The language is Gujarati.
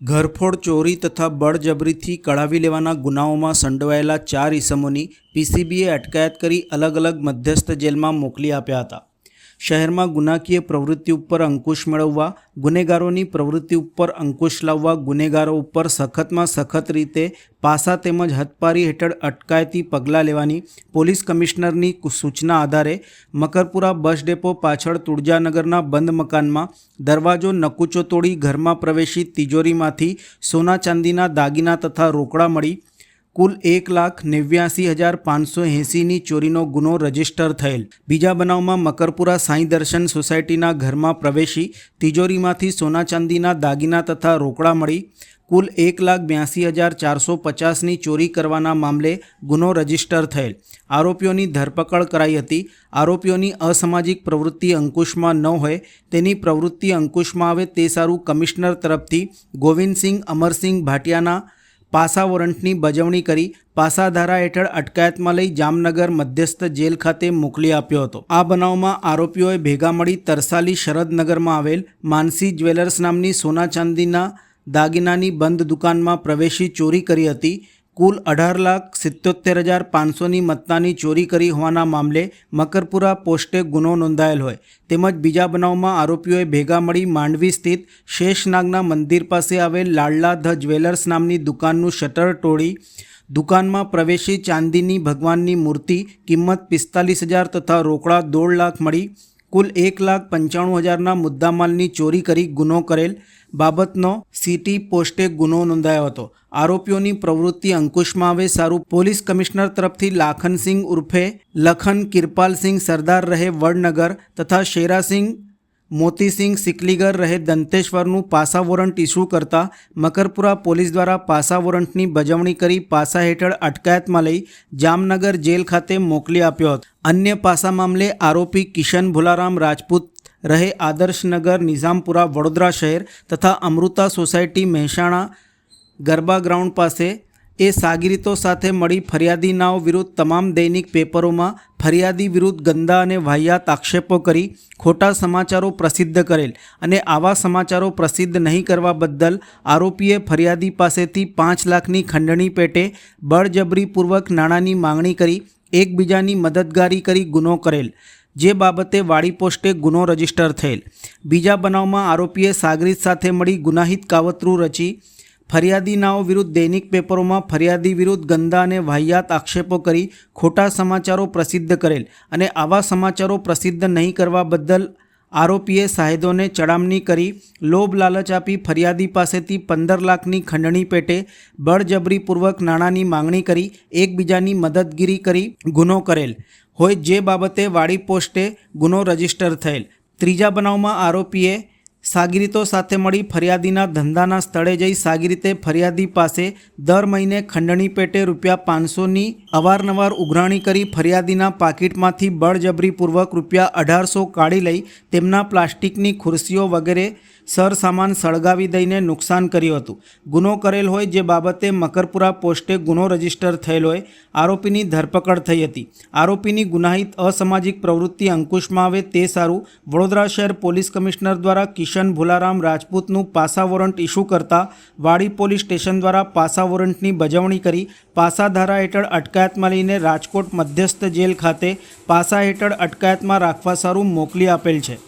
ઘરફોડ, ચોરી તથા બળજબરીથી કઢાવી લેવાના ગુનાઓમાં સંડોવાયેલા ચાર ઇસમોની પીસીબીએ અટકાયત કરી અલગ અલગ મધ્યસ્થ જેલમાં મોકલી આપ્યા હતા. શહેરમાં ગુનાકીય પ્રવૃત્તિ ઉપર અંકુશ મેળવવા, ગુનેગારોની પ્રવૃત્તિ ઉપર અંકુશ લાવવા, ગુનેગારો ઉપર સખતમાં સખત રીતે પાસા તેમજ હથપારી હેઠળ અટકાયતી પગલાં લેવાની, પોલીસ કમિશનરની સૂચના આધારે મકરપુરા બસ ડેપો પાછળ તુળજાનગરના બંધ મકાનમાં દરવાજો નકુચો તોડી ઘરમાં પ્રવેશી તિજોરીમાંથી સોના ચાંદીના દાગીના તથા રોકડા મળી કુલ એક લાખ નેવ્યાસી હજાર પાંચસો એંસીની ચોરીનો ગુનો રજિસ્ટર થયેલ. બીજા બનાવમાં મકરપુરા સાંઈ દર્શન સોસાયટીના ઘરમાં પ્રવેશી તિજોરીમાંથી સોના ચાંદીના દાગીના તથા રોકડા મળી કુલ એક લાખ બ્યાસી હજાર ચારસો પચાસની ચોરી કરવાના મામલે ગુનો રજિસ્ટર થયેલ. આરોપીઓની ધરપકડ કરાઈ હતી. આરોપીઓની અસામાજિક પ્રવૃત્તિ અંકુશમાં ન હોય તેની પ્રવૃત્તિ અંકુશમાં આવે તે સારું કમિશનર તરફથી ગોવિંદસિંહ અમરસિંહ ભાટિયાના પાસા વોરંટની બજવણી કરી પાસા ધારા હેઠળ અટકાયતમાં લઈ જામનગર મધ્યસ્થ જેલ ખાતે મોકલી આપ્યો હતો. આ બનાવમાં આરોપીઓએ ભેગા મળી તરસાલી શરદનગરમાં આવેલ માનસી જ્વેલર્સ નામની સોના ચાંદીના દાગીનાની બંધ દુકાનમાં પ્રવેશી ચોરી કરી હતી. કુલ અઢાર લાખ સિત્તોતેર હજાર પાંચસોની મત્તાની ચોરી કરી હોવાના મામલે મકરપુરા પોસ્ટે ગુનો નોંધાયેલ હોય. તેમજ બીજા બનાવમાં આરોપીઓએ ભેગા મળી માંડવી સ્થિત શેષનાગના મંદિર પાસે આવેલ લાડલા ધ જ્વેલર્સ નામની દુકાનનું શટર તોડી દુકાનમાં પ્રવેશી ચાંદીની ભગવાનની મૂર્તિ, કિંમત પિસ્તાલીસ હજાર તથા રોકડા દોઢ લાખ મળી કુલ એક લાખ પંચાણું હજારના મુદ્દામાલની ચોરી કરી ગુનો કરેલ બાબતનો સિટી પોસ્ટે ગુનો નોંધાયો હતો. આરોપીઓની પ્રવૃત્તિ અંકુશમાં આવે સારું. પોલીસ કમિશનર તરફથી લાખનસિંહ ઉર્ફે લખન કિરપાલસિંહ સરદાર રહે વડનગર તથા શેરાસિંહ મોતીસિંહ સિકલીગર રહે દંતેશ્વરનું પાસા વોરંટ ઇસ્યુ કરતા મકરપુરા પોલીસ દ્વારા પાસા વોરંટની બજવણી કરી પાસા હેઠળ અટકાયતમાં લઈ જામનગર જેલ ખાતે મોકલી આપ્યો હતો. અન્ય પાસા મામલે આરોપી કિશન ભોલારામ રાજપૂત રહે આદર્શનગર નિઝામપુરા, વડોદરા શહેર તથા અમૃતા સોસાયટી મહેસાણા ગરબા ગ્રાઉન્ડ પાસે એ સાગરીતો સાથે મળી ફરિયાદીનાઓ વિરુદ્ધ તમામ દૈનિક પેપરોમાં ફરિયાદી વિરુદ્ધ ગંદા અને વાહિયાત આક્ષેપો કરી ખોટા સમાચારો પ્રસિદ્ધ કરેલ અને આવા સમાચારો પ્રસિદ્ધ નહીં કરવા બદલ આરોપીએ ફરિયાદી પાસેથી પાંચ લાખની ખંડણી પેટે બળજબરીપૂર્વક નાણાંની માંગણી કરી, એકબીજાની મદદગારી કરી ગુનો કરેલ, જે બાબતે વાડી પોસ્ટે ગુનો રજિસ્ટર થયેલ. બીજા બનાવમાં આરોપીએ સાગરીત સાથે મળી ગુનાહિત કાવતરું રચી ફરિયાદીનાઓ વિરુદ્ધ દૈનિક પેપરોમાં ફરિયાદી વિરુદ્ધ ગંદા અને વાહિયાત આક્ષેપો કરી ખોટા સમાચારો પ્રસિદ્ધ કરેલ અને આવા સમાચારો પ્રસિદ્ધ નહીં કરવા બદલ આરોપીએ સાહેદોને ચડામણી કરી, લોભ લાલચ આપી ફરિયાદી પાસેથી પંદર લાખની ખંડણી પેટે બળજબરીપૂર્વક નાણાંની માંગણી કરી, એકબીજાની મદદગીરી કરી, ગુનો કરેલ. હોય જે બાબતે વાડી પોસ્ટે ગુનો રજિસ્ટર થયેલ. ત્રીજા બનાવમાં આરોપીએ સાગરીતો સાથે મળી ફરિયાદીના ધંધાના સ્થળે જઈ સાગરીતે ફરિયાદી પાસે દર મહિને ખંડણી પેટે રૂપિયા પાંચસોની અવારનવાર ઉઘરાણી કરી ફરિયાદીના પાકીટમાંથી બળજબરીપૂર્વક રૂપિયા અઢારસો કાઢી લઈ તેમના પ્લાસ્ટિકની ખુરશીઓ વગેરે સરસામાન સળગાવી દઈને નુકસાન કર્યું હતું. ગુનો કરેલ હોય જે બાબતે મકરપુરા પોસ્ટે ગુનો રજિસ્ટર થયેલ હોય, આરોપીની ધરપકડ થઈ હતી. આરોપીની ગુનાહિત અસામાજિક પ્રવૃત્તિ અંકુશમાં આવે તે સારું વડોદરા શહેર પોલીસ કમિશનર દ્વારા કિશન ભુલારામ રાજપૂતનું પાસા વોરંટ ઇસ્યુ કરતા વાડી પોલીસ સ્ટેશન દ્વારા પાસા વોરંટની બજવણી કરી પાસા ધારા હેઠળ અટકાયતમાં લઈને રાજકોટ મધ્યસ્થ જેલ ખાતે પાસા હેઠળ અટકાયતમાં રાખવા સારું મોકલી આપેલ છે.